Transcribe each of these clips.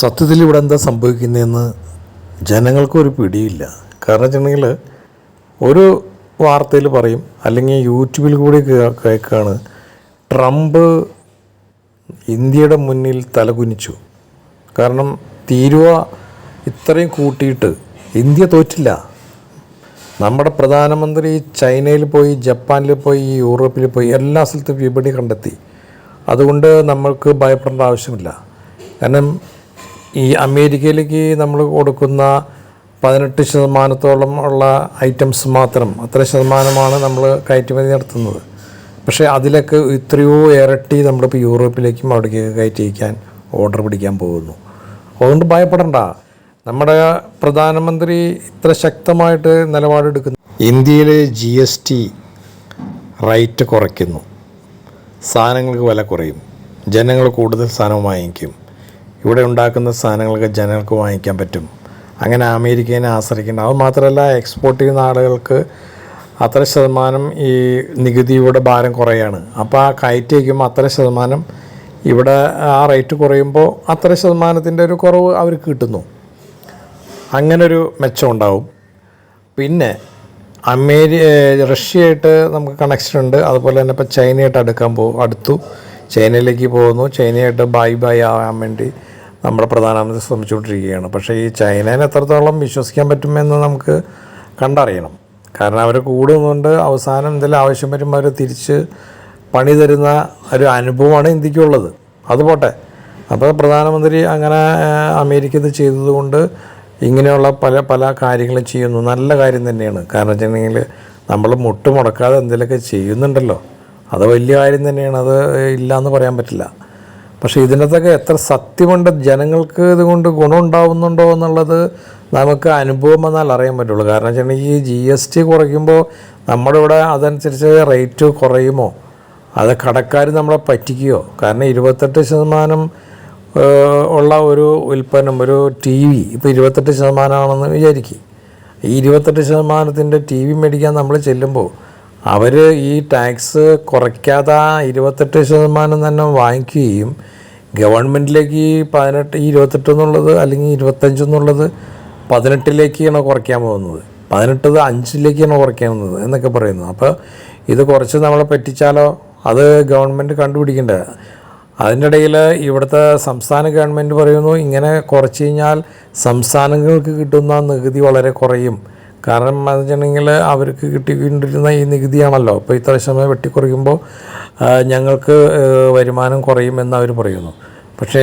സത്യത്തിൽ ഇവിടെ എന്താ സംഭവിക്കുന്നതെന്ന് ജനങ്ങൾക്കൊരു പിടിയില്ല. കാരണം വെച്ചിട്ടുണ്ടെങ്കിൽ ഒരു വാർത്തയിൽ പറയും അല്ലെങ്കിൽ യൂട്യൂബിൽ കൂടി കേൾക്കുകയാണ് ട്രംപ് ഇന്ത്യയുടെ മുന്നിൽ തലകുനിച്ചു. കാരണം തീരുവ ഇത്രയും കൂട്ടിയിട്ട് ഇന്ത്യ തോറ്റില്ല. നമ്മുടെ പ്രധാനമന്ത്രി ചൈനയിൽ പോയി ജപ്പാനിൽ പോയി യൂറോപ്പിൽ പോയി എല്ലാ സ്ഥലത്തും വിപണി കണ്ടെത്തി. അതുകൊണ്ട് നമ്മൾക്ക് ഭയപ്പെടേണ്ട ആവശ്യമില്ല. കാരണം ഈ അമേരിക്കയിലേക്ക് നമ്മൾ കൊടുക്കുന്ന പതിനെട്ട് ശതമാനത്തോളം ഉള്ള ഐറ്റംസ് മാത്രം അത്ര ശതമാനമാണ് നമ്മൾ കയറ്റുമതി നടത്തുന്നത്. പക്ഷേ അതിലൊക്കെ എത്രയോ ഇരട്ടി നമ്മളിപ്പോൾ യൂറോപ്പിലേക്കും അവിടേക്ക് കയറ്റി വയ്ക്കാൻ ഓർഡർ പിടിക്കാൻ പോകുന്നു. അതുകൊണ്ട് ഭയപ്പെടണ്ട. നമ്മുടെ പ്രധാനമന്ത്രി ഇത്ര ശക്തമായിട്ട് നിലപാടെടുക്കുന്നു. ഇന്ത്യയിൽ ജി എസ് ടി റേറ്റ് കുറയ്ക്കുന്നു. സാധനങ്ങൾക്ക് വില കുറയും. ജനങ്ങൾ കൂടുതൽ സാധനം വാങ്ങിക്കും. ഇവിടെ ഉണ്ടാക്കുന്ന സാധനങ്ങളൊക്കെ ജനങ്ങൾക്ക് വാങ്ങിക്കാൻ പറ്റും. അങ്ങനെ അമേരിക്കനെ ആശ്രയിക്കേണ്ട. അത് മാത്രമല്ല എക്സ്പോർട്ട് ചെയ്യുന്ന ആളുകൾക്ക് അത്ര ശതമാനം ഈ നികുതിയുടെ ഭാരം കുറയാണ്. അപ്പോൾ ആ കയറ്റി വയ്ക്കുമ്പോൾ അത്ര ശതമാനം ഇവിടെ ആ റേറ്റ് കുറയുമ്പോൾ അത്ര ശതമാനത്തിന്റെ ഒരു കുറവ് അവർക്ക് കിട്ടുന്നു. അങ്ങനൊരു മെച്ചം ഉണ്ടാവും. പിന്നെ അമേരി റഷ്യയായിട്ട് നമുക്ക് കണക്ഷൻ ഉണ്ട്. അതുപോലെ തന്നെ ഇപ്പോൾ ചൈനയായിട്ട് അടുക്കാൻ പോകും അടുത്തു. ചൈനയിലേക്ക് പോകുന്നു. ചൈനയായിട്ട് ബൈ ബൈ ആവാൻ വേണ്ടി നമ്മുടെ പ്രധാനമന്ത്രി ശ്രമിച്ചുകൊണ്ടിരിക്കുകയാണ്. പക്ഷേ ഈ ചൈനേനെ എത്രത്തോളം വിശ്വസിക്കാൻ പറ്റുമെന്ന് നമുക്ക് കണ്ടറിയണം. കാരണം അവർ കൂടുന്നുണ്ട് അവസാനം എന്തെങ്കിലും ആവശ്യം വരുമ്പോൾ അവർ തിരിച്ച് പണി തരുന്ന ഒരു അനുഭവമാണ് ഇന്ത്യക്കുള്ളത്. അത് പോട്ടെ. അപ്പോൾ പ്രധാനമന്ത്രി അങ്ങനെ അമേരിക്ക ഇത് ചെയ്തതുകൊണ്ട് ഇങ്ങനെയുള്ള പല പല കാര്യങ്ങളും ചെയ്യുന്നു. നല്ല കാര്യം തന്നെയാണ്. കാരണം വെച്ചിട്ടുണ്ടെങ്കിൽ നമ്മൾ മുട്ടുമുടക്കാതെ എന്തെങ്കിലുമൊക്കെ ചെയ്യുന്നുണ്ടല്ലോ. അത് വലിയ കാര്യം തന്നെയാണ്. അത് ഇല്ല എന്ന് പറയാൻ പറ്റില്ല. പക്ഷേ ഇതിനകത്തൊക്കെ എത്ര സത്യമുണ്ട് ജനങ്ങൾക്ക് ഇതുകൊണ്ട് ഗുണമുണ്ടാവുന്നുണ്ടോ എന്നുള്ളത് നമുക്ക് അനുഭവം വന്നാൽ അറിയാൻ പറ്റുള്ളൂ. കാരണം വെച്ചിട്ടുണ്ടെങ്കിൽ ഈ ജി എസ് ടി കുറയ്ക്കുമ്പോൾ നമ്മുടെ ഇവിടെ അതനുസരിച്ച് റേറ്റ് കുറയുമോ? അത് കടക്കാർ നമ്മളെ പറ്റിക്കുകയോ? കാരണം ഇരുപത്തെട്ട് ശതമാനം ഉള്ള ഒരു ഉൽപ്പന്നം ഒരു ടി വി ഇപ്പോൾ ഇരുപത്തെട്ട് ശതമാനമാണെന്ന് വിചാരിക്കും. ഈ ഇരുപത്തെട്ട് ശതമാനത്തിന്റെ ടി വി മേടിക്കാൻ നമ്മൾ ചെല്ലുമ്പോൾ അവർ ഈ ടാക്സ് കുറയ്ക്കാതെ ഇരുപത്തെട്ട് ശതമാനം തന്നെ വാങ്ങിക്കുകയും ഗവൺമെന്റിലേക്ക് ഈ പതിനെട്ട് ഇരുപത്തെട്ട് എന്നുള്ളത് അല്ലെങ്കിൽ ഇരുപത്തഞ്ച് എന്നുള്ളത് പതിനെട്ടിലേക്കാണ് കുറയ്ക്കാൻ പോകുന്നത്. പതിനെട്ടത് അഞ്ചിലേക്കാണ് കുറയ്ക്കാൻ പോകുന്നത് എന്നൊക്കെ പറയുന്നു. അപ്പോൾ ഇത് കുറച്ച് നമ്മളെ പറ്റിച്ചാലോ? അത് ഗവൺമെന്റ് കണ്ടുപിടിക്കേണ്ടത് അതിന്റെ ഇടയിൽ ഇവിടുത്തെ സംസ്ഥാന ഗവൺമെന്റ് പറയുന്നു ഇങ്ങനെ കുറച്ച് കഴിഞ്ഞാൽ സംസ്ഥാനങ്ങൾക്ക് കിട്ടുന്ന നികുതി വളരെ കുറയും. കാരണം എന്ന് വെച്ചിട്ടുണ്ടെങ്കിൽ അവർക്ക് കിട്ടിക്കൊണ്ടിരുന്ന ഈ നികുതിയാണല്ലോ. അപ്പോൾ ഇത്ര സമയം വെട്ടിക്കുറയ്ക്കുമ്പോൾ ഞങ്ങൾക്ക് വരുമാനം കുറയുമെന്ന് അവർ പറയുന്നു. പക്ഷേ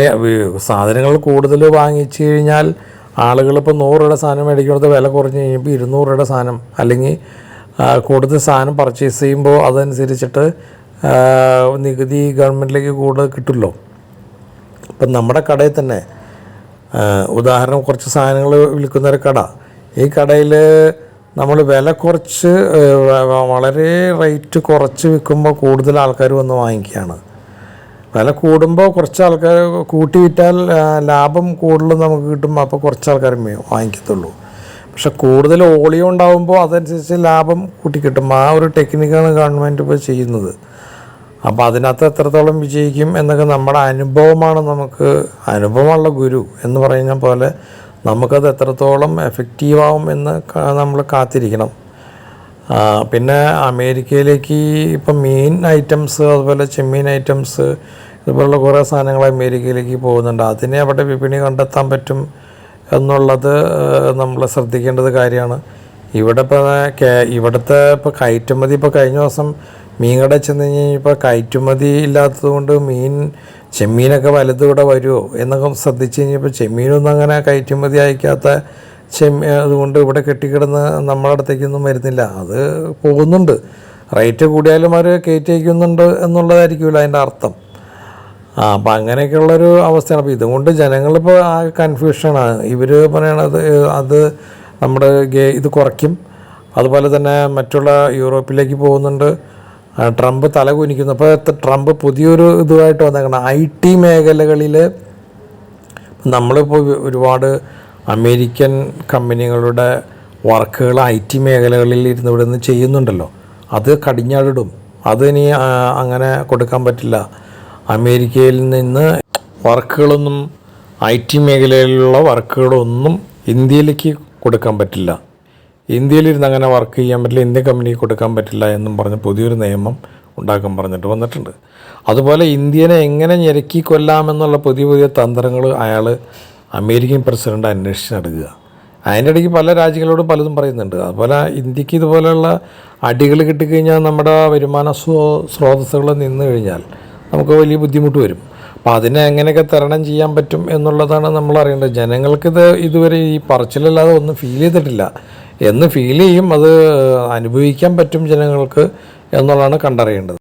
സാധനങ്ങൾ കൂടുതൽ വാങ്ങിച്ചു കഴിഞ്ഞാൽ ആളുകൾ ആളുകളിപ്പോൾ നൂറ് രൂപയുടെ സാധനം മേടിക്കുന്നത് വില കുറഞ്ഞ് കഴിയുമ്പോൾ ഇരുന്നൂറ് രൂപയുടെ സാധനം അല്ലെങ്കിൽ കൂടുതൽ സാധനം പർച്ചേസ് ചെയ്യുമ്പോൾ അതനുസരിച്ചിട്ട് നികുതി ഗവൺമെന്റിലേക്ക് കൂടുതൽ കിട്ടുമല്ലോ. ഇപ്പം നമ്മുടെ കടയിൽ തന്നെ ഉദാഹരണം കുറച്ച് സാധനങ്ങൾ വിൽക്കുന്നൊരു കട. ഈ കടയിൽ നമ്മൾ വില കുറച്ച് വളരെ റേറ്റ് കുറച്ച് വിൽക്കുമ്പോൾ കൂടുതൽ ആൾക്കാർ വന്ന് വാങ്ങിക്കുകയാണ്. വില കൂടുമ്പോൾ കുറച്ച് ആൾക്കാർ കൂട്ടി വിറ്റാൽ ലാഭം കൂടുതൽ നമുക്ക് കിട്ടും അപ്പോൾ കുറച്ച് ആൾക്കാർ വാങ്ങിക്കത്തുള്ളൂ. പക്ഷെ കൂടുതൽ ഓളിയോ ഉണ്ടാകുമ്പോൾ അതനുസരിച്ച് ലാഭം കൂട്ടി കിട്ടും. ആ ഒരു ടെക്നിക്കാണ് ഗവൺമെന്റ് ഇപ്പോൾ ചെയ്യുന്നത്. അപ്പോൾ അതിനകത്ത് എത്രത്തോളം വിജയിക്കും എന്നൊക്കെ നമ്മുടെ അനുഭവമാണ് നമുക്ക് അനുഭവമുള്ള ഗുരു എന്ന് പറയുന്ന പോലെ നമുക്കത് എത്രത്തോളം എഫക്റ്റീവാവും എന്ന് നമ്മൾ കാത്തിരിക്കണം. പിന്നെ അമേരിക്കയിലേക്ക് ഇപ്പം മീൻ ഐറ്റംസ് അതുപോലെ ചെമ്മീൻ ഐറ്റംസ് ഇതുപോലുള്ള കുറേ സാധനങ്ങൾ അമേരിക്കയിലേക്ക് പോകുന്നുണ്ട്. അതിനെ അവിടെ വിപണി കണ്ടെത്താൻ പറ്റും എന്നുള്ളത് നമ്മൾ ശ്രദ്ധിക്കേണ്ടത് കാര്യമാണ്. ഇവിടെ ഇപ്പോൾ ഇവിടുത്തെ ഇപ്പോൾ കയറ്റുമതി ഇപ്പോൾ കഴിഞ്ഞ ദിവസം മീൻ കട ചെന്ന് കഴിഞ്ഞപ്പോൾ കയറ്റുമതി ഇല്ലാത്തത് കൊണ്ട് മീൻ ചെമ്മീനൊക്കെ വലുതുകൂടെ വരുമോ എന്നൊക്കെ ശ്രദ്ധിച്ച് കഴിഞ്ഞപ്പോൾ ചെമ്മീനൊന്നും അങ്ങനെ കയറ്റുമതി അയക്കാത്ത ചെമ്മീ അതുകൊണ്ട് ഇവിടെ കെട്ടിക്കിടന്ന് നമ്മുടെ അടുത്തേക്കൊന്നും വരുന്നില്ല. അത് പോകുന്നുണ്ട്. റേറ്റ് കൂടിയാലും അവർ കയറ്റി അയക്കുന്നുണ്ട് എന്നുള്ളതായിരിക്കുമല്ലോ അതിന്റെ അർത്ഥം. ആ അപ്പം അങ്ങനെയൊക്കെയുള്ളൊരു അവസ്ഥയാണ്. അപ്പോൾ ഇതുകൊണ്ട് ജനങ്ങളിപ്പോൾ ആ കൺഫ്യൂഷനാണ്. ഇവർ പറയണത് അത് നമ്മുടെ ഗേ- ഇത് കുറയ്ക്കും. അതുപോലെ തന്നെ മറ്റുള്ള യൂറോപ്പിലേക്ക് പോകുന്നുണ്ട്. ട്രംപ് തലകുനിക്കുന്നു അപ്പോൾ ട്രംപ് പുതിയൊരു ഇതുമായിട്ട് വന്നേക്കണം ഐ ടി മേഖലകളിൽ നമ്മളിപ്പോൾ ഒരുപാട് അമേരിക്കൻ കമ്പനികളുടെ വർക്കുകൾ ഐ ടി മേഖലകളിൽ ഇരുന്ന് ഇവിടെ നിന്ന് ചെയ്യുന്നുണ്ടല്ലോ. അത് കടിഞ്ഞാടിടും. അത് ഇനി അങ്ങനെ കൊടുക്കാൻ പറ്റില്ല. അമേരിക്കയിൽ നിന്ന് വർക്കുകളൊന്നും ഐ ടി മേഖലയിലുള്ള വർക്കുകളൊന്നും ഇന്ത്യയിലേക്ക് കൊടുക്കാൻ പറ്റില്ല. ഇന്ത്യയിലിരുന്ന് അങ്ങനെ വർക്ക് ചെയ്യാൻ പറ്റില്ല ഇന്ത്യൻ കമ്പനിക്ക് കൊടുക്കാൻ പറ്റില്ല എന്നും പറഞ്ഞ് പുതിയൊരു നിയമം ഉണ്ടാക്കാൻ പറഞ്ഞിട്ട് വന്നിട്ടുണ്ട്. അതുപോലെ ഇന്ത്യനെ എങ്ങനെ ഞെരുക്കി കൊല്ലാമെന്നുള്ള പുതിയ പുതിയ തന്ത്രങ്ങൾ അയാൾ അമേരിക്കൻ പ്രസിഡന്റ് അന്വേഷിച്ച് നടക്കുക. അതിന്റെ ഇടയ്ക്ക് പല രാജ്യങ്ങളോട് പലതും പറയുന്നുണ്ട്. അതുപോലെ ഇന്ത്യയ്ക്ക് ഇതുപോലെയുള്ള അടികൾ കിട്ടിക്കഴിഞ്ഞാൽ നമ്മുടെ വരുമാന സ്രോ സ്രോതസ്സുകൾ നിന്ന് കഴിഞ്ഞാൽ നമുക്ക് വലിയ ബുദ്ധിമുട്ട് വരും. അപ്പോൾ അതിനെ എങ്ങനെയൊക്കെ തരണം ചെയ്യാൻ പറ്റും എന്നുള്ളതാണ് നമ്മൾ അറിയേണ്ടത്. ജനങ്ങൾക്കിത് ഇതുവരെ ഈ പറച്ചിലല്ലാതെ ഒന്നും ഫീൽ ചെയ്തിട്ടില്ല. എന്ന് ഫീൽ ചെയ്യും. അത് അനുഭവിക്കാൻ പറ്റും ജനങ്ങൾക്ക് എന്നുള്ളതാണ് കണ്ടറിയേണ്ടത്.